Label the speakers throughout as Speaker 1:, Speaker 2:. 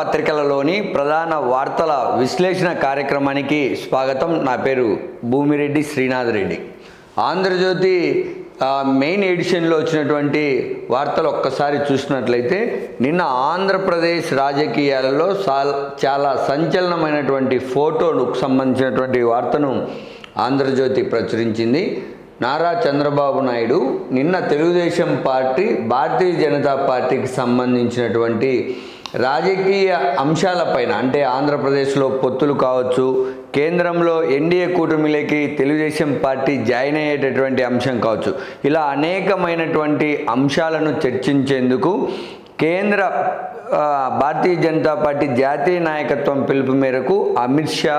Speaker 1: పత్రికలలోని ప్రధాన వార్తల విశ్లేషణ కార్యక్రమానికి స్వాగతం. నా పేరు భూమిరెడ్డి శ్రీనాథ్ రెడ్డి. ఆంధ్రజ్యోతి మెయిన్ ఎడిషన్లో వచ్చినటువంటి వార్తలు ఒక్కసారి చూసినట్లయితే నిన్న ఆంధ్రప్రదేశ్ రాజకీయాలలో చాలా సంచలనమైనటువంటి ఫోటోలకు సంబంధించినటువంటి వార్తను ఆంధ్రజ్యోతి ప్రచురించింది. నారా చంద్రబాబు నాయుడు నిన్న తెలుగుదేశం పార్టీ భారతీయ జనతా పార్టీకి సంబంధించినటువంటి రాజకీయ అంశాలపైన అంటే ఆంధ్రప్రదేశ్లో పొత్తులు కావచ్చు కేంద్రంలో ఎన్డీఏ కూటమిలోకి తెలుగుదేశం పార్టీ జాయిన్ అయ్యేటటువంటి అంశం కావచ్చు. ఇలా అనేకమైనటువంటి అంశాలను చర్చించేందుకు కేంద్ర భారతీయ జనతా పార్టీ జాతీయ నాయకత్వం పిలుపు మేరకు అమిత్ షా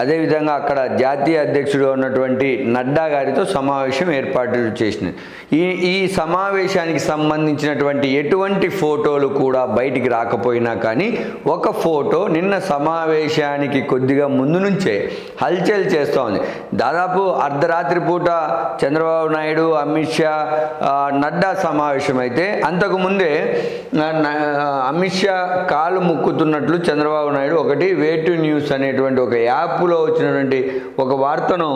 Speaker 1: అదేవిధంగా అక్కడ జాతీయ అధ్యక్షుడు ఉన్నటువంటి నడ్డా గారితో సమావేశం ఏర్పాటు చేసింది. ఈ ఈ సమావేశానికి సంబంధించినటువంటి ఎటువంటి ఫోటోలు కూడా బయటికి రాకపోయినా కానీ ఒక ఫోటో నిన్న సమావేశానికి కొద్దిగా ముందు నుంచే హల్చల్ చేస్తూ ఉంది. దాదాపు అర్ధరాత్రి పూట చంద్రబాబు నాయుడు అమిత్ షా నడ్డా సమావేశం అయితే అంతకుముందే అమిత్ షా కాలు ముక్కుతున్నట్లు చంద్రబాబు నాయుడు ఒకటి వేటు న్యూస్ అనేటువంటి ఒక యాప్లో వచ్చినటువంటి ఒక వార్తను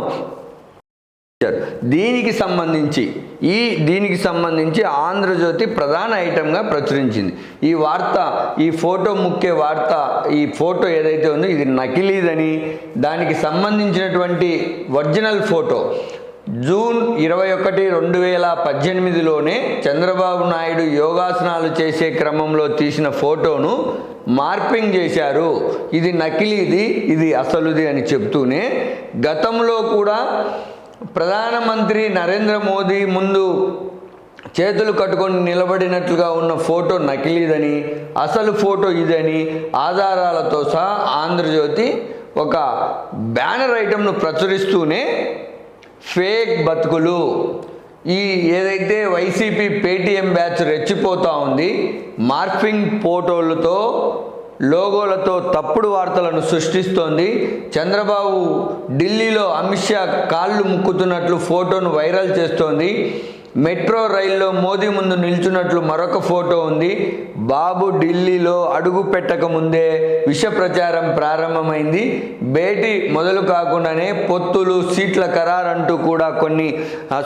Speaker 1: ఇచ్చారు. దీనికి సంబంధించి ఈ దీనికి సంబంధించి ఆంధ్రజ్యోతి ప్రధాన ఐటెంగా ప్రచురించింది ఈ వార్త ఈ ఫోటో ముఖ్య వార్త ఈ ఫోటో ఏదైతే ఉందో ఇది నకిలీదని దానికి సంబంధించినటువంటి ఒరిజినల్ ఫోటో జూన్ ఇరవై ఒకటి రెండు వేల పద్దెనిమిదిలోనే చంద్రబాబు నాయుడు యోగాసనాలు చేసే క్రమంలో తీసిన ఫోటోను మార్పింగ్ చేశారు. ఇది నకిలీది ఇది అసలుది అని చెప్తూనే గతంలో కూడా ప్రధానమంత్రి నరేంద్ర మోదీ ముందు చేతులు కట్టుకొని నిలబడినట్లుగా ఉన్న ఫోటో నకిలీదని అసలు ఫోటో ఇదని ఆధారాలతో సహా ఆంధ్రజ్యోతి ఒక బ్యానర్ ఐటెంను ప్రచురిస్తూనే ఫేక్ బతుకులు. ఈ ఏదైతే వైసీపీ పేటీఎం బ్యాచ్ రెచ్చిపోతూ ఉంది మార్ఫింగ్ ఫోటోలతో లోగోలతో తప్పుడు వార్తలను సృష్టిస్తోంది. చంద్రబాబు ఢిల్లీలో అమిత్ షా కాళ్ళు ముక్కుతున్నట్లు ఫోటోను వైరల్ చేస్తోంది. మెట్రో రైల్లో మోదీ ముందు నిల్చున్నట్లు మరొక ఫోటో ఉంది. బాబు ఢిల్లీలో అడుగు పెట్టక ముందే విష ప్రచారం ప్రారంభమైంది. భేటీ మొదలు కాకుండానే పొత్తులు సీట్ల ఖరారంటూ కూడా కొన్ని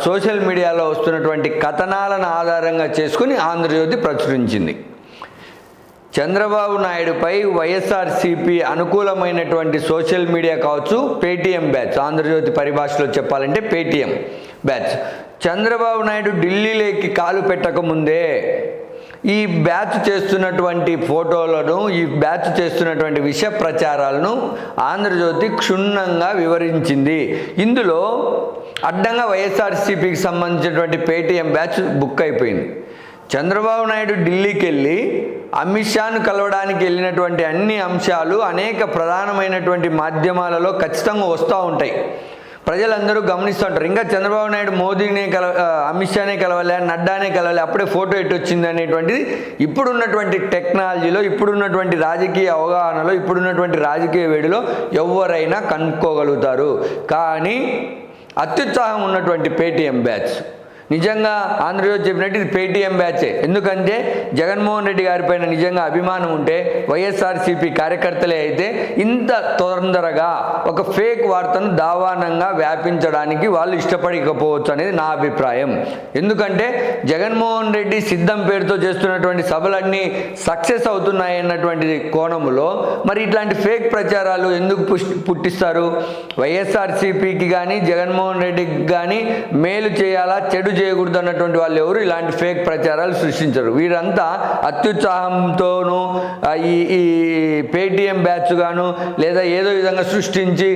Speaker 1: సోషల్ మీడియాలో వస్తున్నటువంటి కథనాలను ఆధారంగా చేసుకుని ఆంధ్రజ్యోతి ప్రచురించింది. చంద్రబాబు నాయుడుపై వైఎస్ఆర్సీపీ అనుకూలమైనటువంటి సోషల్ మీడియా కావచ్చు పేటీఎం బ్యాచ్ ఆంధ్రజ్యోతి పరిభాషలో చెప్పాలంటే పేటీఎం బ్యాచ్. చంద్రబాబు నాయుడు ఢిల్లీలోకి కాలు పెట్టకముందే ఈ బ్యాచ్ చేస్తున్నటువంటి ఫోటోలను ఈ బ్యాచ్ చేస్తున్నటువంటి విష ప్రచారాలను ఆంధ్రజ్యోతి క్షుణ్ణంగా వివరించింది. ఇందులో అడ్డంగా వైఎస్ఆర్సీపీకి సంబంధించినటువంటి పేటీఎం బ్యాచ్ బుక్ అయిపోయింది. చంద్రబాబు నాయుడు ఢిల్లీకి వెళ్ళి అమిత్ షాను కలవడానికి వెళ్ళినటువంటి అన్ని అంశాలు అనేక ప్రధానమైనటువంటి మాధ్యమాలలో ఖచ్చితంగా వస్తూ ఉంటాయి. ప్రజలందరూ గమనిస్తుంటారు. ఇంకా చంద్రబాబు నాయుడు మోదీనే కల అమిత్ షానే కలవాలి నడ్డానే కలవాలి అప్పుడే ఫోటో ఎటు వచ్చింది అనేటువంటిది ఇప్పుడున్నటువంటి టెక్నాలజీలో ఇప్పుడున్నటువంటి రాజకీయ అవగాహనలో ఇప్పుడున్నటువంటి రాజకీయ వేడిలో ఎవరైనా కనుక్కోగలుగుతారు. కానీ అత్యుత్సాహం ఉన్నటువంటి పేటీఎం బ్యాచ్ నిజంగా ఆంధ్రజ్యోతి చెప్పినట్టు ఇది పేటీఎం బ్యాచే. ఎందుకంటే జగన్మోహన్ రెడ్డి గారి పైన నిజంగా అభిమానం ఉంటే వైఎస్ఆర్సీపీ కార్యకర్తలే అయితే ఇంత తొందరగా ఒక ఫేక్ వార్తను దావానంగా వ్యాపించడానికి వాళ్ళు ఇష్టపడకపోవచ్చు అనేది నా అభిప్రాయం. ఎందుకంటే జగన్మోహన్ రెడ్డి సిద్ధం పేరుతో చేస్తున్నటువంటి సభలన్నీ సక్సెస్ అవుతున్నాయి అన్నటువంటి కోణంలో మరి ఇట్లాంటి ఫేక్ ప్రచారాలు ఎందుకు పుష్- పుట్టిస్తారు? వైఎస్ఆర్సీపీకి కానీ జగన్మోహన్ రెడ్డికి కానీ మేలు చేయాలా? చెడు చేయకూడదు అన్నటువంటి వాళ్ళు ఎవరు? ఇలాంటి ఫేక్ ప్రచారాలు సృష్టించరు. వీరంతా అత్యుత్సాహంతోనూ ఈ ఈ పేటీఎం బ్యాచ్ గాను లేదా ఏదో విధంగా సృష్టించి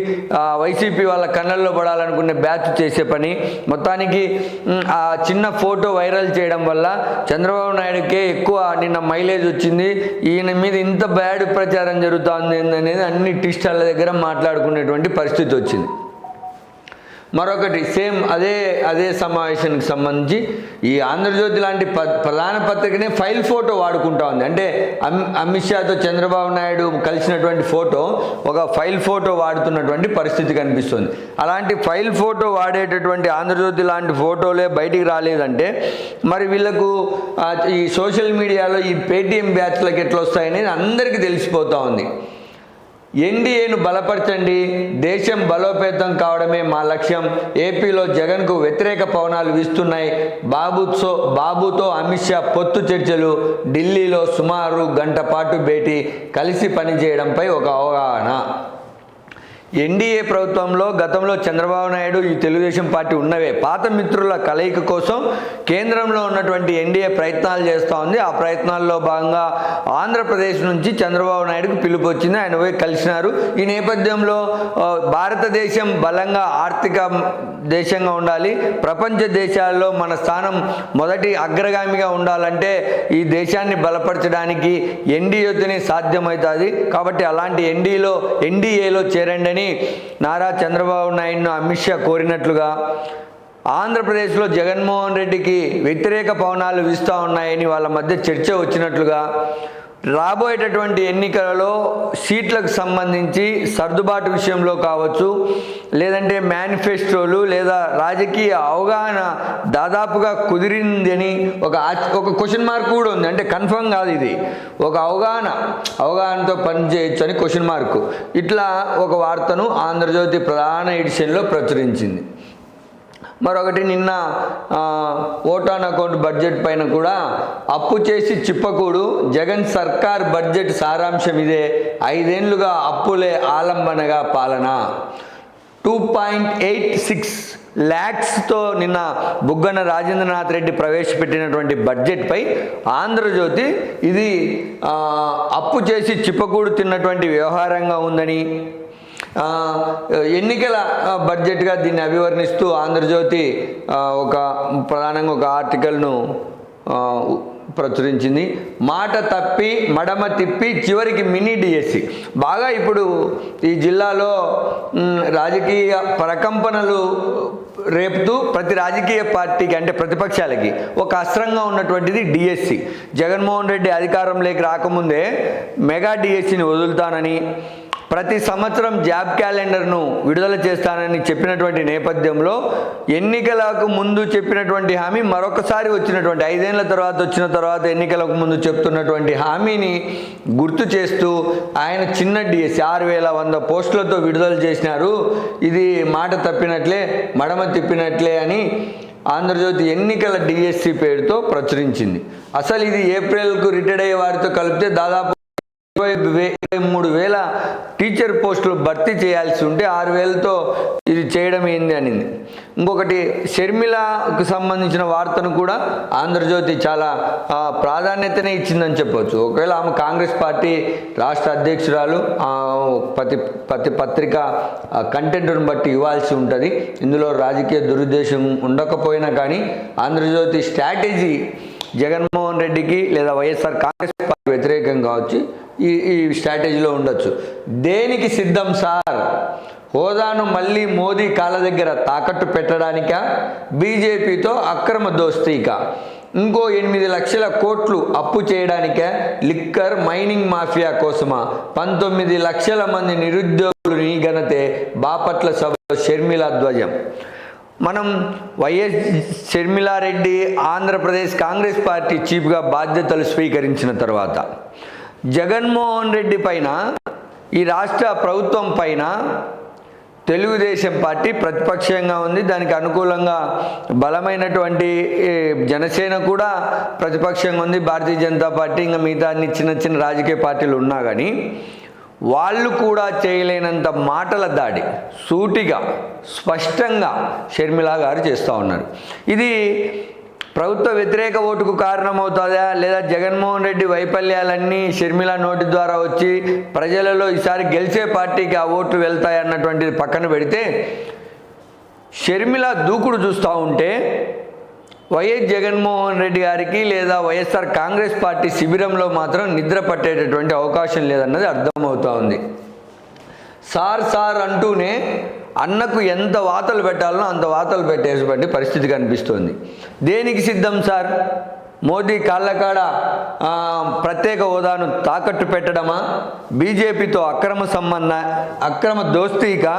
Speaker 1: వైసీపీ వాళ్ళ కళ్ళల్లో పడాలనుకునే బ్యాచ్ చేసే పని. మొత్తానికి ఆ చిన్న ఫోటో వైరల్ చేయడం వల్ల చంద్రబాబు నాయుడుకే ఎక్కువ నిన్న మైలేజ్ వచ్చింది. ఈయన మీద ఇంత బ్యాడ్ ప్రచారం జరుగుతుంది అనేది అన్ని టిస్టాల దగ్గర మాట్లాడుకునేటువంటి పరిస్థితి వచ్చింది. మరొకటి సేమ్ అదే అదే సమావేశానికి సంబంధించి ఈ ఆంధ్రజ్యోతి లాంటి ప ప్రధాన పత్రికనే ఫైల్ ఫోటో వాడుకుంటా ఉంది. అంటే అమ్ అమిత్ షాతో చంద్రబాబు నాయుడు కలిసినటువంటి ఫోటో ఒక ఫైల్ ఫోటో వాడుతున్నటువంటి పరిస్థితి కనిపిస్తుంది. అలాంటి ఫైల్ ఫోటో వాడేటటువంటి ఆంధ్రజ్యోతి లాంటి ఫోటోలే బయటికి రాలేదంటే మరి వీళ్ళకు ఈ సోషల్ మీడియాలో ఈ పేటీఎం బ్యాచ్లకు ఎట్లా వస్తాయనేది అందరికీ తెలిసిపోతూ ఉంది. ఎన్డీఏను బలపరచండి దేశం బలోపేతం కావడమే మా లక్ష్యం. ఏపీలో జగన్కు వ్యతిరేక పవనాలు వీస్తున్నాయి. బాబుతో బాబుతో అమిత్ షా పొత్తు చర్చలు ఢిల్లీలో సుమారు గంట పాటు భేటీ కలిసి పనిచేయడంపై ఒక అవగాహన. ఎన్డీఏ ప్రభుత్వంలో గతంలో చంద్రబాబు నాయుడు ఈ తెలుగుదేశం పార్టీ ఉన్నవే. పాత మిత్రుల కలయిక కోసం కేంద్రంలో ఉన్నటువంటి ఎన్డీఏ ప్రయత్నాలు చేస్తూ ఉంది. ఆ ప్రయత్నాల్లో భాగంగా ఆంధ్రప్రదేశ్ నుంచి చంద్రబాబు నాయుడుకు పిలుపు వచ్చింది. ఆయన పోయి కలిసినారు. ఈ నేపథ్యంలో భారతదేశం బలంగా ఆర్థిక దేశంగా ఉండాలి. ప్రపంచ దేశాల్లో మన స్థానం మొదటి అగ్రగామిగా ఉండాలంటే ఈ దేశాన్ని బలపరచడానికి ఎన్డీఏతోనే సాధ్యమవుతుంది. కాబట్టి అలాంటి ఎన్డీలో ఎన్డీఏలో చేరండి చేయాలని నారా చంద్రబాబు నాయుడును అమిత్ షా కోరినట్లుగా ఆంధ్రప్రదేశ్లో జగన్మోహన్ రెడ్డికి వ్యతిరేక పవనాలు వీస్తూ ఉన్నాయని వాళ్ళ మధ్య చర్చ వచ్చినట్లుగా రాబోయేటటువంటి ఎన్నికలలో సీట్లకు సంబంధించి సర్దుబాటు విషయంలో కావచ్చు లేదంటే మేనిఫెస్టోలు లేదా రాజకీయ అవగాహన దాదాపుగా కుదిరిందని ఒక ఒక క్వశ్చన్ మార్క్ కూడా ఉంది. అంటే కన్ఫర్మ్ కాదు ఇది. ఒక అవగాహన అవగాహనతో పనిచేయచ్చు అని క్వశ్చన్ మార్క్ ఇట్లా ఒక వార్తను ఆంధ్రజ్యోతి ప్రధాన ఎడిషన్లో ప్రచురించింది. మరొకటి నిన్న ఓటాన్ అకౌంట్ బడ్జెట్ పైన కూడా అప్పు చేసి చిప్పకూడు జగన్ సర్కార్ బడ్జెట్ సారాంశం ఇదే. ఐదేళ్ళుగా అప్పులే ఆలంబనగా పాలన. టూ పాయింట్ ఎయిట్ సిక్స్ ల్యాక్స్తో నిన్న బుగ్గన రాజేంద్రనాథ్ రెడ్డి ప్రవేశపెట్టినటువంటి బడ్జెట్పై ఆంధ్రజ్యోతి ఇది అప్పు చేసి చిప్పకూడు తిన్నటువంటి వ్యవహారంగా ఉందని ఎన్నికల బడ్జెట్గా దీన్ని అభివర్ణిస్తూ ఆంధ్రజ్యోతి ఒక ప్రధానంగా ఒక ఆర్టికల్ను ప్రచురించింది. మాట తప్పి మడమ తిప్పి చివరికి మినీ డిఎస్సి బాగా ఇప్పుడు ఈ జిల్లాలో రాజకీయ ప్రకంపనలు రేపుతూ ప్రతి రాజకీయ పార్టీకి అంటే ప్రతిపక్షాలకి ఒక అస్త్రంగా ఉన్నటువంటిది డిఎస్సి జగన్మోహన్ రెడ్డి అధికారంలోకి రాకముందే మెగా డిఎస్సిని వదులుతానని ప్రతి సంవత్సరం జాబ్ క్యాలెండర్ను విడుదల చేస్తానని చెప్పినటువంటి నేపథ్యంలో ఎన్నికలకు ముందు చెప్పినటువంటి హామీ మరొకసారి వచ్చినటువంటి ఐదేళ్ళ తర్వాత వచ్చిన తర్వాత ఎన్నికలకు ముందు చెప్తున్నటువంటి హామీని గుర్తు చేస్తూ ఆయన చిన్న డిఎస్సి ఆరు వేల వంద పోస్టులతో విడుదల చేసినారు. ఇది మాట తప్పినట్లే మడమ తిప్పినట్లే అని ఆంధ్రజ్యోతి ఎన్నికల డిఎస్సి పేరుతో ప్రచురించింది. అసలు ఇది ఏప్రిల్కు రిటైర్డ్ అయ్యే వారితో కలిపితే దాదాపు ఇరవై ఇరవై మూడు వేల టీచర్ పోస్టులు భర్తీ చేయాల్సి ఉంటే ఆరు వేలతో ఇది చేయడం ఏంది అనింది. ఇంకొకటి షర్మిలకు సంబంధించిన వార్తను కూడా ఆంధ్రజ్యోతి చాలా ప్రాధాన్యతనే ఇచ్చిందని చెప్పొచ్చు. ఒకవేళ ఆమె కాంగ్రెస్ పార్టీ రాష్ట్ర అధ్యక్షురాలు ప్రతి ప్రతి పత్రిక కంటెంట్ను బట్టి ఇవ్వాల్సి ఉంటుంది. ఇందులో రాజకీయ దురుద్దేశం ఉండకపోయినా కానీ ఆంధ్రజ్యోతి స్ట్రాటజీ జగన్మోహన్ రెడ్డికి లేదా వైఎస్ఆర్ కాంగ్రెస్ పార్టీ వ్యతిరేకం కావచ్చు ఈ ఈ స్ట్రాటజీలో ఉండొచ్చు. దేనికి సిద్ధం సార్? హోదాను మళ్ళీ మోదీ కాళ్ళ దగ్గర తాకట్టు పెట్టడానిక? బీజేపీతో అక్రమ దోస్తీక? ఇంకో ఎనిమిది లక్షల కోట్లు అప్పు చేయడానిక? లిక్కర్ మైనింగ్ మాఫియా కోసమా? పంతొమ్మిది లక్షల మంది నిరుద్యోగులు నీ ఘనతే బాపట్ల సభలో షర్మిల ధ్వజం. మనం వైఎస్ షర్మిలారెడ్డి ఆంధ్రప్రదేశ్ కాంగ్రెస్ పార్టీ చీఫ్గా బాధ్యతలు స్వీకరించిన తర్వాత జగన్మోహన్ రెడ్డి పైన ఈ రాష్ట్ర ప్రభుత్వం పైన తెలుగుదేశం పార్టీ ప్రతిపక్షంగా ఉంది. దానికి అనుకూలంగా బలమైనటువంటి జనసేన కూడా ప్రతిపక్షంగా ఉంది. భారతీయ జనతా పార్టీ ఇంకా మిగతా అన్ని చిన్న చిన్న రాజకీయ పార్టీలు ఉన్నా కానీ వాళ్ళు కూడా చేయలేనంత మాటల దాడి సూటిగా స్పష్టంగా షర్మిల గారు చేస్తూ ఉన్నారు. ఇది ప్రభుత్వ వ్యతిరేక ఓటుకు కారణమవుతుందా? లేదా జగన్మోహన్ రెడ్డి వైఫల్యాలన్నీ షర్మిల నోటి ద్వారా వచ్చి ప్రజలలో ఈసారి గెలిచే పార్టీకి ఆ ఓట్లు వెళ్తాయి అన్నటువంటిది పక్కన పెడితే షర్మిల దూకుడు చూస్తూ ఉంటే వైఎస్ జగన్మోహన్ రెడ్డి గారికి లేదా వైఎస్ఆర్ కాంగ్రెస్ పార్టీ శిబిరంలో మాత్రం నిద్ర పట్టేటటువంటి అవకాశం లేదన్నది అర్థమవుతా ఉంది. సార్ సార్ అంటూనే అన్నకు ఎంత వాతలు పెట్టాలనో అంత వాతలు పెట్టేటువంటి పరిస్థితి కనిపిస్తోంది. దేనికి సిద్ధం సార్? మోదీ కాళ్ళకాడ ప్రత్యేక హోదాను తాకట్టు పెట్టడమా? బీజేపీతో అక్రమ సంబంధ అక్రమ దోస్తీగా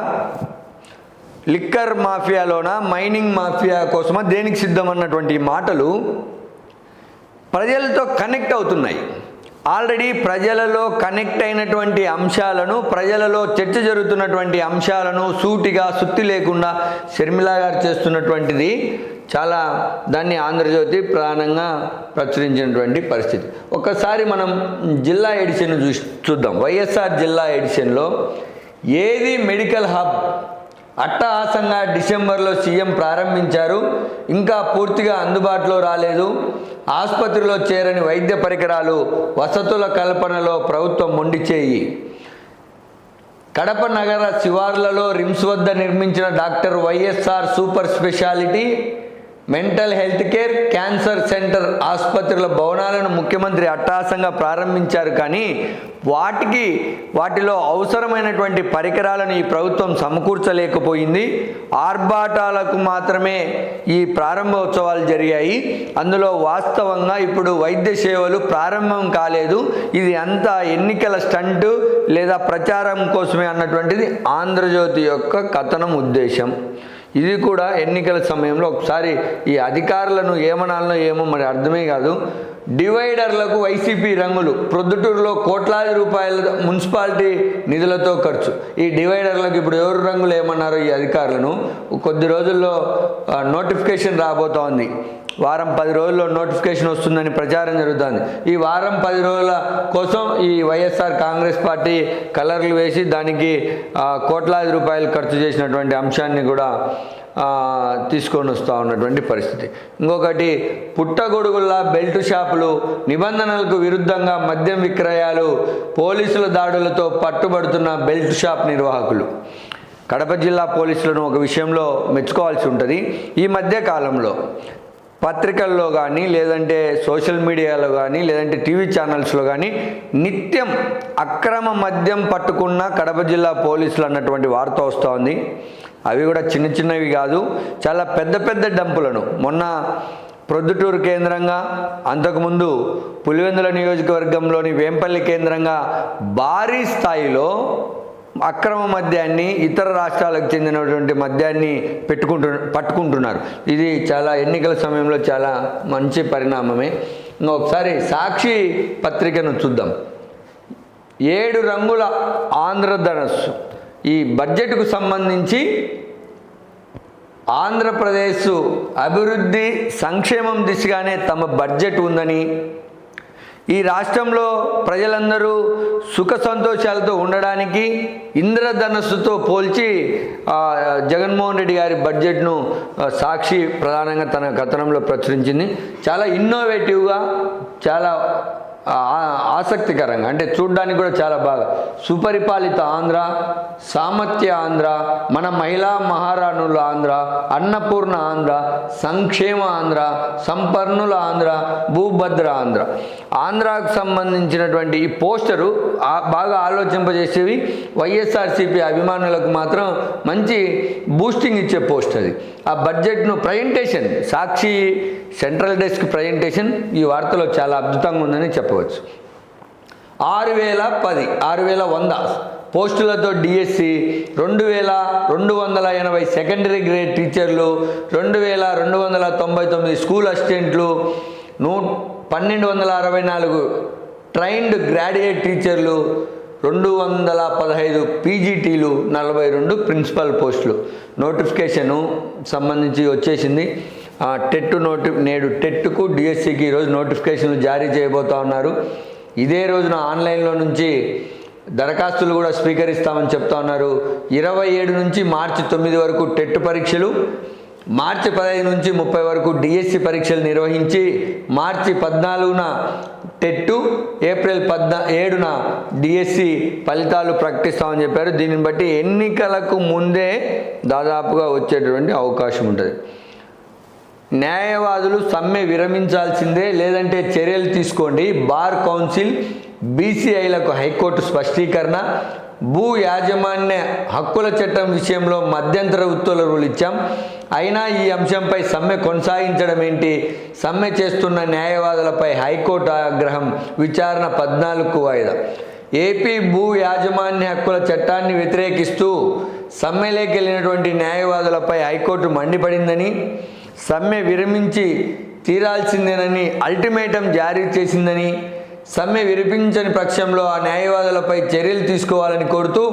Speaker 1: లిక్కర్ మాఫియాలోన మైనింగ్ మాఫియా కోసమా దేనికి సిద్ధం అన్నటువంటి మాటలు ప్రజలతో కనెక్ట్ అవుతున్నాయి. ఆల్రెడీ ప్రజలలో కనెక్ట్ అయినటువంటి అంశాలను ప్రజలలో చర్చ జరుగుతున్నటువంటి అంశాలను సూటిగా సుత్తి లేకుండా షర్మిలా గారు చేస్తున్నటువంటిది చాలా దాన్ని ఆంధ్రజ్యోతి ప్రధానంగా ప్రచురించినటువంటి పరిస్థితి. ఒక్కసారి మనం జిల్లా ఎడిషన్ చూసి చూద్దాం. వైఎస్ఆర్ జిల్లా ఎడిషన్లో ఏది మెడికల్ హబ్ అట్టహాసంగా డిసెంబర్లో సీఎం ప్రారంభించారు. ఇంకా పూర్తిగా అందుబాటులో రాలేదు. ఆసుపత్రిలో చేరని వైద్య పరికరాలు వసతుల కల్పనలో ప్రభుత్వం మొండిచేయి కడప నగర శివార్లలో రిమ్స్ వద్ద నిర్మించిన doctor YSR super speciality mental health care cancer centre ఆసుపత్రుల భవనాలను ముఖ్యమంత్రి అట్టహాసంగా ప్రారంభించారు. కానీ వాటికి వాటిలో అవసరమైనటువంటి పరికరాలను ఈ ప్రభుత్వం సమకూర్చలేకపోయింది. ఆర్భాటాలకు మాత్రమే ఈ ప్రారంభోత్సవాలు జరిగాయి. అందులో వాస్తవంగా ఇప్పుడు వైద్య సేవలు ప్రారంభం కాలేదు. ఇది అంతా ఎన్నికల స్టంట్ లేదా ప్రచారం కోసమే అన్నటువంటిది ఆంధ్రజ్యోతి యొక్క కథనం ఉద్దేశం. ఇది కూడా ఎన్నికల సమయంలో ఒకసారి ఈ అధికారులను ఏమనాలనో ఏమో మరి అర్థమే కాదు. డివైడర్లకు వైసీపీ రంగులు ప్రొద్దుటూరులో కోట్లాది రూపాయల మున్సిపాలిటీ నిధులతో ఖర్చు. ఈ డివైడర్లకు ఇప్పుడు ఎవరు రంగులు ఏమన్నారో ఈ అధికారులను కొద్ది రోజుల్లో నోటిఫికేషన్ రాబోతోంది. వారం పది రోజుల్లో నోటిఫికేషన్ వస్తుందని ప్రచారం జరుగుతుంది. ఈ వారం పది రోజుల కోసం ఈ వైఎస్ఆర్ కాంగ్రెస్ పార్టీ కలర్లు వేసి దానికి కోట్లాది రూపాయలు ఖర్చు చేసినటువంటి అంశాన్ని కూడా తీసుకొని వస్తూ ఉన్నటువంటి పరిస్థితి. ఇంకొకటి పుట్టగొడుగుల్లా బెల్ట్ షాపులు నిబంధనలకు విరుద్ధంగా మద్యం విక్రయాలు పోలీసుల దాడులతో పట్టుబడుతున్న బెల్ట్ షాప్ నిర్వాహకులు. కడప జిల్లా పోలీసులను ఒక విషయంలో మెచ్చుకోవాల్సి ఉంటుంది. ఈ మధ్య కాలంలో పత్రికల్లో కానీ లేదంటే సోషల్ మీడియాలో కానీ లేదంటే టీవీ ఛానల్స్లో కానీ నిత్యం అక్రమ మద్యం పట్టుకున్న కడప జిల్లా పోలీసులు అన్నటువంటి వార్త వస్తోంది అవి కూడా చిన్న చిన్నవి కాదు చాలా పెద్ద పెద్ద డంపులను. మొన్న ప్రొద్దుటూరు కేంద్రంగా అంతకుముందు పులివెందుల నియోజకవర్గంలోని వేంపల్లి కేంద్రంగా భారీ స్థాయిలో అక్రమ మద్యాన్ని ఇతర రాష్ట్రాలకు చెందినటువంటి మద్యాన్ని పెట్టుకుంటు పట్టుకుంటున్నారు. ఇది చాలా ఎన్నికల సమయంలో చాలా మంచి పరిణామమే. ఒకసారి సాక్షి పత్రికను చూద్దాం. ఏడు రంగుల ఆంధ్రధనస్సు ఈ బడ్జెట్కు సంబంధించి ఆంధ్రప్రదేశ్ అభివృద్ధి సంక్షేమం దిశగానే తమ బడ్జెట్ ఉందని ఈ రాష్ట్రంలో ప్రజలందరూ సుఖ సంతోషాలతో ఉండడానికి ఇంద్రధనస్సుతో పోల్చి జగన్మోహన్ రెడ్డి గారి బడ్జెట్ను సాక్షి ప్రధానంగా తన కథనంలో ప్రచురించింది. చాలా ఇన్నోవేటివ్గా చాలా ఆసక్తికరంగా అంటే చూడ్డానికి కూడా చాలా బాగా. సుపరిపాలిత ఆంధ్ర సామర్థ్య ఆంధ్ర మన మహిళా మహారాణుల ఆంధ్ర అన్నపూర్ణ ఆంధ్ర సంక్షేమ ఆంధ్ర సంపన్నుల ఆంధ్ర భూభద్ర ఆంధ్ర. ఆంధ్రాకు సంబంధించినటువంటి ఈ పోస్టరు బాగా ఆలోచింపజేసేవి వైఎస్ఆర్సీపీ అభిమానులకు మాత్రం మంచి బూస్టింగ్ ఇచ్చే పోస్ట్ అది. ఆ బడ్జెట్ను presentation Sakshi central desk presentation ఈ వార్తలో చాలా అద్భుతంగా ఉందని చెప్పవచ్చు. ఆరు వేల పది ఆరు వేల వంద. పోస్టులతో డిఎస్సి రెండు వేల రెండు వందల ఎనభై సెకండరీ గ్రేడ్ టీచర్లు రెండు వేల రెండు వందల తొంభై తొమ్మిది స్కూల్ అసిస్టెంట్లు నూ పన్నెండు వందల అరవై నాలుగు ట్రైన్డ్ గ్రాడ్యుయేట్ టీచర్లు రెండు వందల పదహైదు పీజీటీలు నలభై రెండు ప్రిన్సిపల్ పోస్టులు. నోటిఫికేషను సంబంధించి వచ్చేసింది. టెట్ నోటి నేడు టెట్కు డిఎస్సికి ఈరోజు నోటిఫికేషన్లు జారీ చేయబోతా ఉన్నారు. ఇదే రోజున ఆన్లైన్లో నుంచి దరఖాస్తులు కూడా స్వీకరిస్తామని చెప్తా ఉన్నారు. ఇరవై ఏడు నుంచి మార్చి తొమ్మిది వరకు టెట్ పరీక్షలు మార్చి పదహైదు నుంచి ముప్పై వరకు డిఎస్సి పరీక్షలు నిర్వహించి మార్చి పద్నాలుగున టెట్టు ఏప్రిల్ పద్నా ఏడున డిఎస్సి ఫలితాలు ప్రకటిస్తామని చెప్పారు. దీనిని బట్టి ఎన్నికలకు ముందే దాదాపుగా వచ్చేటటువంటి అవకాశం ఉంటుంది. న్యాయవాదులు సమ్మె విరమించాల్సిందే లేదంటే చర్యలు తీసుకోండి. బార్ కౌన్సిల్ బీసీఐలకు హైకోర్టు స్పష్టీకరణ భూ యాజమాన్య హక్కుల చట్టం విషయంలో మధ్యంతర ఉత్తర్వులు ఇచ్చాం. అయినా ఈ అంశంపై సమ్మె కొనసాగించడం ఏంటి? సమ్మె చేస్తున్న న్యాయవాదులపై హైకోర్టు ఆగ్రహం విచారణ పద్నాలుగు వాయిదా. ఏపీ భూ యాజమాన్య హక్కుల చట్టాన్ని వ్యతిరేకిస్తూ సమ్మెలోకి వెళ్ళినటువంటి న్యాయవాదులపై హైకోర్టు మండిపడిందని సమ్మె విరమించి తీరాల్సిందేనని అల్టిమేటం జారీ చేసిందని సమ్మె విరమించని పక్షంలో ఆ న్యాయవాదులపై చర్యలు తీసుకోవాలని కోరుతూ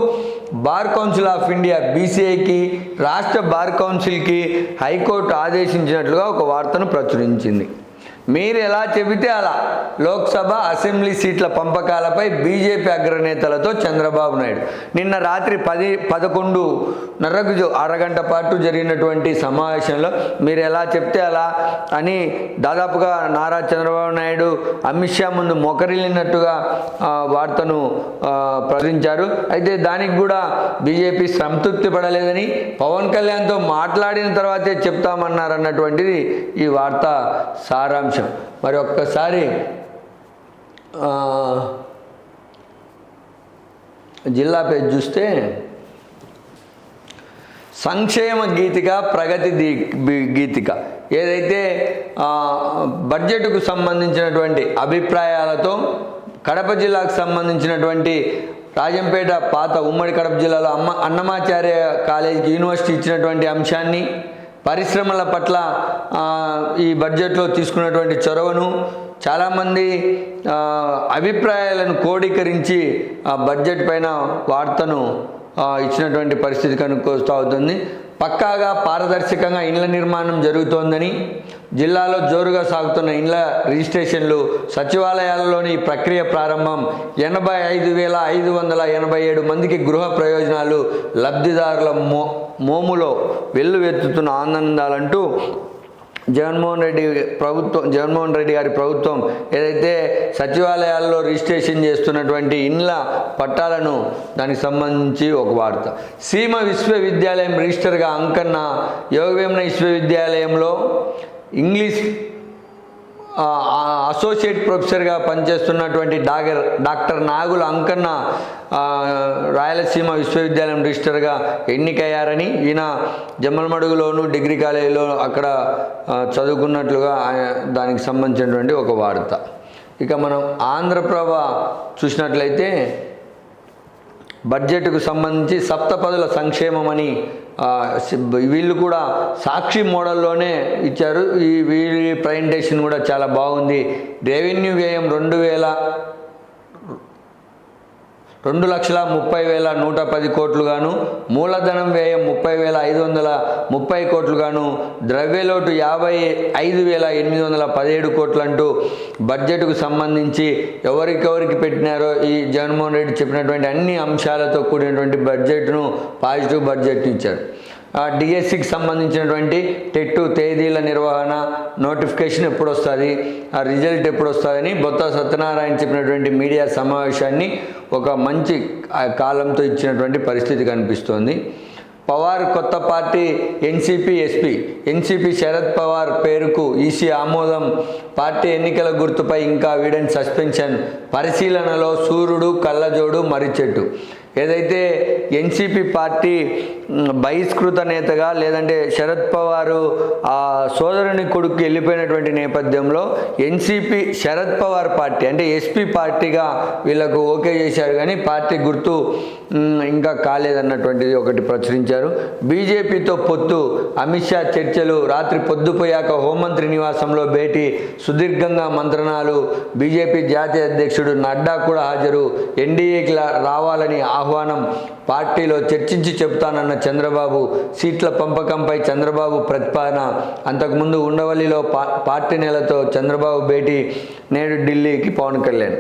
Speaker 1: బార్ కౌన్సిల్ ఆఫ్ ఇండియా బీసీఐకి రాష్ట్ర బార్ కౌన్సిల్కి హైకోర్టు ఆదేశించినట్లుగా ఒక వార్తను ప్రచురించింది. మీరు ఎలా చెబితే అలా. లోక్సభ అసెంబ్లీ సీట్ల పంపకాలపై బీజేపీ అగ్రనేతలతో చంద్రబాబు నాయుడు. నిన్న రాత్రి పది పదకొండు నర్రకు అరగంట పాటు జరిగినటువంటి సమావేశంలో మీరు ఎలా చెప్తే అలా అని దాదాపుగా నారా చంద్రబాబు నాయుడు అమిత్ షా ముందు మొకరిల్లినట్టుగా వార్తను ప్రకటించారు. అయితే దానికి కూడా బీజేపీ సంతృప్తి పడలేదని పవన్ కళ్యాణ్తో మాట్లాడిన తర్వాతే చెప్తామన్నారు అన్నటువంటిది ఈ వార్త సారాంశం. మరి ఒక్కసారి జిల్లా పేరు చూస్తే సంక్షేమ గీతిక ప్రగతి దీ గీతిక. ఏదైతే బడ్జెట్కు సంబంధించినటువంటి అభిప్రాయాలతో కడప జిల్లాకు సంబంధించినటువంటి రాజంపేట పాత ఉమ్మడి కడప జిల్లాలో అమ్మ అన్నమాచార్య కాలేజీకి యూనివర్సిటీ ఇచ్చినటువంటి అంశాన్ని పరిశ్రమల పట్ల ఈ బడ్జెట్లో తీసుకున్నటువంటి చొరవను చాలామంది అభిప్రాయాలను కోడీకరించి ఆ బడ్జెట్ పైన వార్తను ఇచ్చినటువంటి పరిస్థితి కనుక్కొస్తూ అవుతుంది పక్కాగా పారదర్శకంగా ఇండ్ల నిర్మాణం జరుగుతోందని జిల్లాలో జోరుగా సాగుతున్న ఇండ్ల రిజిస్ట్రేషన్లు సచివాలయాలలోని ప్రక్రియ ప్రారంభం ఎనభై ఐదు వేల ఐదు వందల ఎనభై ఏడు మందికి గృహ ప్రయోజనాలు లబ్ధిదారుల మో మోములో వెల్లువెత్తుతున్న ఆనందాలంటూ జగన్మోహన్ రెడ్డి ప్రభుత్వం జగన్మోహన్ రెడ్డి గారి ప్రభుత్వం ఏదైతే సచివాలయాల్లో రిజిస్ట్రేషన్ చేస్తున్నటువంటి ఇండ్ల పట్టాలను దానికి సంబంధించి ఒక వార్త. సీమ విశ్వవిద్యాలయం రిజిస్టర్గా అంకన్న యోగవేమన విశ్వవిద్యాలయంలో ఇంగ్లీష్ అసోసియేట్ ప్రొఫెసర్గా పనిచేస్తున్నటువంటి డాగర్ డాక్టర్ నాగుల అంకన్న రాయలసీమ విశ్వవిద్యాలయం రిజిస్టర్గా ఎన్నికయ్యారని ఈయన జమ్మలమడుగులోను డిగ్రీ కాలేజీలో అక్కడ చదువుకున్నట్లుగా దానికి సంబంధించినటువంటి ఒక వార్త. ఇక మనం ఆంధ్రప్రభ చూసినట్లయితే బడ్జెట్కు సంబంధించి సప్తపదుల సంక్షేమం అని వీళ్ళు కూడా సాక్షి మోడల్లోనే ఇచ్చారు. ఈ వీళ్ళ ప్రజెంటేషన్ కూడా చాలా బాగుంది. రెవెన్యూ వ్యయం రెండు వేల రెండు లక్షల ముప్పై వేల నూట పది కోట్లుగాను మూలధనం వ్యయం ముప్పై వేల ఐదు వందల ముప్పై కోట్లుగాను ద్రవ్యలోటు యాభై ఐదు వేల ఎనిమిది వందల పదిహేడు కోట్లంటూ బడ్జెట్కు సంబంధించి ఎవరికెవరికి పెట్టినారో ఈ జగన్మోహన్ రెడ్డి చెప్పినటువంటి అన్ని అంశాలతో కూడినటువంటి బడ్జెట్ను పాజిటివ్ బడ్జెట్ ఇచ్చారు. డిఎస్సికి సంబంధించినటువంటి టెట్టు తేదీల నిర్వహణ నోటిఫికేషన్ ఎప్పుడు వస్తుంది ఆ రిజల్ట్ ఎప్పుడు వస్తుందని బొత్త సత్యనారాయణ చెప్పినటువంటి మీడియా సమావేశాన్ని ఒక మంచి కాలంతో ఇచ్చినటువంటి పరిస్థితి కనిపిస్తోంది. పవార్ కొత్త party NCP SP NCP Sharad Pawar పేరుకు ఈసీ ఆమోదం. పార్టీ ఎన్నికల గుర్తుపై ఇంకా వీడని సస్పెన్షన్. పరిశీలనలో సూర్యుడు కళ్ళజోడు మరిచెట్టు ఏదైతే ఎన్సీపీ పార్టీ బహిష్కృత నేతగా లేదంటే శరద్ పవారు ఆ సోదరుని కొడుకు వెళ్ళిపోయినటువంటి నేపథ్యంలో ఎన్సీపీ శరద్ పవార్ పార్టీ అంటే ఎస్పీ పార్టీగా వీళ్ళకు ఓకే చేశారు కానీ పార్టీ గుర్తు ఇంకా కాలేదన్నటువంటిది ఒకటి ప్రచురించారు. బీజేపీతో పొత్తు అమిత్ షా చర్చలు రాత్రి పొద్దుపోయాక హోంమంత్రి నివాసంలో భేటీ సుదీర్ఘంగా మంత్రణాలు బీజేపీ జాతీయ అధ్యక్షుడు నడ్డా కూడా హాజరు ఎన్డీఏకి రావాలని ఆహ్వానం ఆహ్వానం పార్టీలో చర్చించి చెబుతానన్న చంద్రబాబు సీట్ల పంపకంపై చంద్రబాబు ప్రతిపాదన. అంతకుముందు ఉండవల్లిలో పా పార్టీ నేలతో చంద్రబాబు భేటీ నేడు ఢిల్లీకి పవన్ కళ్యాణ్.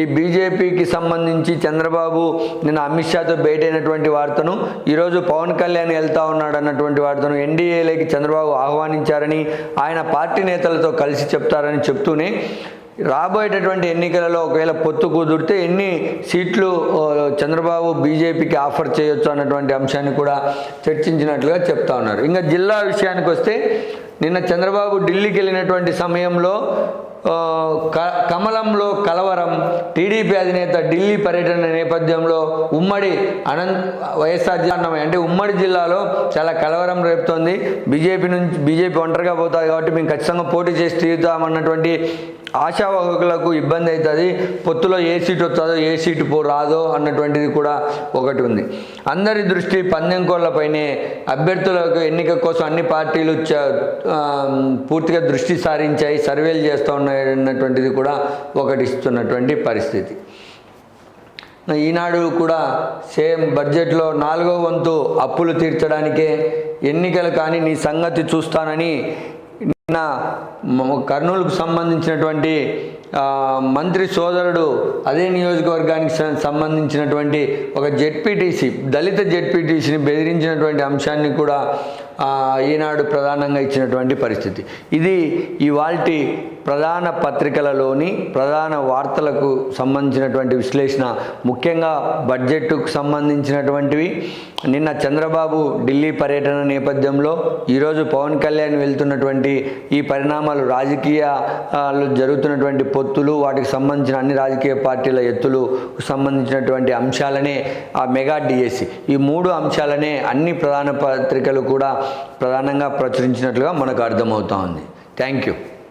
Speaker 1: ఈ బీజేపీకి సంబంధించి చంద్రబాబు నిన్న అమిత్ షాతో భేటీ అయినటువంటి వార్తను ఈరోజు పవన్ కళ్యాణ్ వెళ్తా ఉన్నాడు అన్నటువంటి వార్తను ఎన్డీఏలోకి చంద్రబాబు ఆహ్వానించారని ఆయన పార్టీ నేతలతో కలిసి చెప్తారని చెప్తూనే రాబోయేటటువంటి ఎన్నికలలో ఒకవేళ పొత్తు కుదిరితే ఎన్ని సీట్లు చంద్రబాబు బీజేపీకి ఆఫర్ చేయొచ్చు అన్నటువంటి అంశాన్ని కూడా చర్చించినట్లుగా చెప్తా ఉన్నారు. ఇంకా జిల్లా విషయానికి వస్తే నిన్న చంద్రబాబు ఢిల్లీకి వెళ్ళినటువంటి సమయంలో క కమలంలో కలవరం టీడీపీ అధినేత ఢిల్లీ పర్యటన నేపథ్యంలో ఉమ్మడి అనంత్ వైఎస్ఆర్ జిల్లా అన్నమయ్య అంటే ఉమ్మడి జిల్లాలో చాలా కలవరం రేపుతోంది. బీజేపీ నుంచి బీజేపీ ఒంటరిగా పోతుంది కాబట్టి మేము ఖచ్చితంగా పోటీ చేసి తీరుతామన్నటువంటి ఆశావాహకులకు ఇబ్బంది అవుతుంది. పొత్తులో ఏ సీటు వస్తుందో ఏ సీటు పో రాదో అన్నటువంటిది కూడా ఒకటి ఉంది. అందరి దృష్టి పందెం కోళ్ళపైనే అభ్యర్థులకు ఎన్నిక కోసం అన్ని పార్టీలు చ- పూర్తిగా దృష్టి సారించాయి సర్వేలు చేస్తూ ఉన్నాయన్నటువంటిది కూడా ఒకటి ఇస్తున్నటువంటి పరిస్థితి. ఈనాడు కూడా సేమ్ బడ్జెట్లో నాలుగో వంతు అప్పులు తీర్చడానికే ఎన్నికలు కానీ నీ సంగతి చూస్తానని కర్నూలుకు సంబంధించినటువంటి మంత్రి సోదరుడు అదే నియోజకవర్గానికి సంబంధించినటువంటి ఒక జెడ్పీటీసీ దళిత జెడ్పీటీసీని బెదిరించినటువంటి అంశాన్ని కూడా ఈనాడు ప్రధానంగా ఇచ్చినటువంటి పరిస్థితి. ఇది ఇవాల్టి ప్రధాన పత్రికలలోని ప్రధాన వార్తలకు సంబంధించినటువంటి విశ్లేషణ ముఖ్యంగా బడ్జెట్కు సంబంధించినటువంటివి. నిన్న చంద్రబాబు ఢిల్లీ పర్యటన నేపథ్యంలో ఈరోజు పవన్ కళ్యాణ్ వెళ్తున్నటువంటి ఈ పరిణామాలు రాజకీయాలు జరుగుతున్నటువంటి పొత్తులు వాటికి సంబంధించిన అన్ని రాజకీయ పార్టీల ఎత్తులు సంబంధించినటువంటి అంశాలనే ఆ మెగా డిఎస్సి. ఈ మూడు అంశాలనే అన్ని ప్రధాన పత్రికలు కూడా ప్రధానంగా ప్రచురించినట్లుగా మనకు అర్థమవుతా ఉంది. Thank you